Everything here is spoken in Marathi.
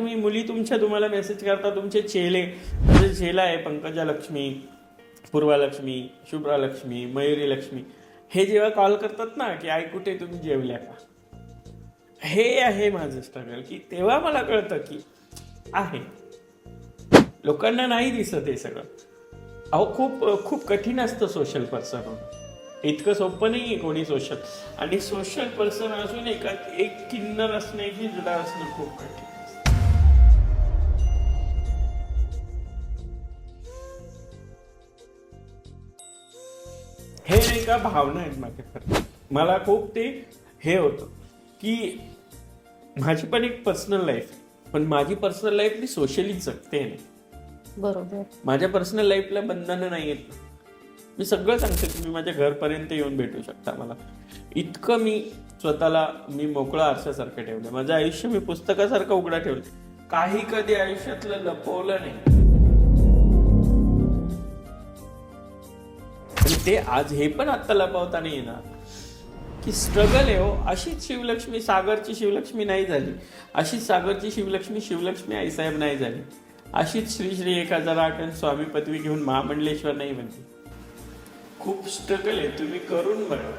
तुम्ही मुली तुमच्या तुम्हाला मेसेज करता तुमचे चेले. म्हणजे चेला आहे पंकजा लक्ष्मी पूर्वा लक्ष्मी शुभ्रा लक्ष्मी मयुरी लक्ष्मी. हे जेव्हा कॉल करतात ना की आई कुठे तुम्ही जेवल्या का? हे आहे माझं स्ट्रगल की तेव्हा मला कळतं की आहे. लोकांना नाही दिसत हे सगळं. अहो खूप खूप कठीण असतं सोशल पर्सन इतकं सोपं नाही आहे कोणी सोशल आणि सोशल पर्सन असून एका एक किन्नर असणं की जुदा असणं खूप कठीण. हे नाही का भावना आहेत माझ्या खरं मला खूप ते हे होतं की माझी पण एक पर्सनल लाईफ पण माझी पर्सनल लाईफ मी सोशली जगते नाही बरोबर. माझ्या पर्सनल लाईफला बंधनं नाही आहेत मी सगळं सांगते तुम्ही माझ्या घरपर्यंत येऊन भेटू शकता मला. इतकं मी स्वतःला मी मोकळं आरशासारखं ठेवलं माझं आयुष्य मी पुस्तकासारखं उघडं ठेवलं काही कधी आयुष्यातलं लपवलं नाही. ते आज हे पण आत्ता लपवताना येणार. की स्ट्रगल आहे हो अशीच शिवलक्ष्मी सागरची शिवलक्ष्मी नाही झाली. अशीच सागरची शिवलक्ष्मी शिवलक्ष्मी आईसाहेब नाही झाली. अशीच श्री श्री एक हजार आठ आणि स्वामी पदवी घेऊन महामंडलेश्वर नाही म्हणते. खूप स्ट्रगल आहे तुम्ही करून बघा.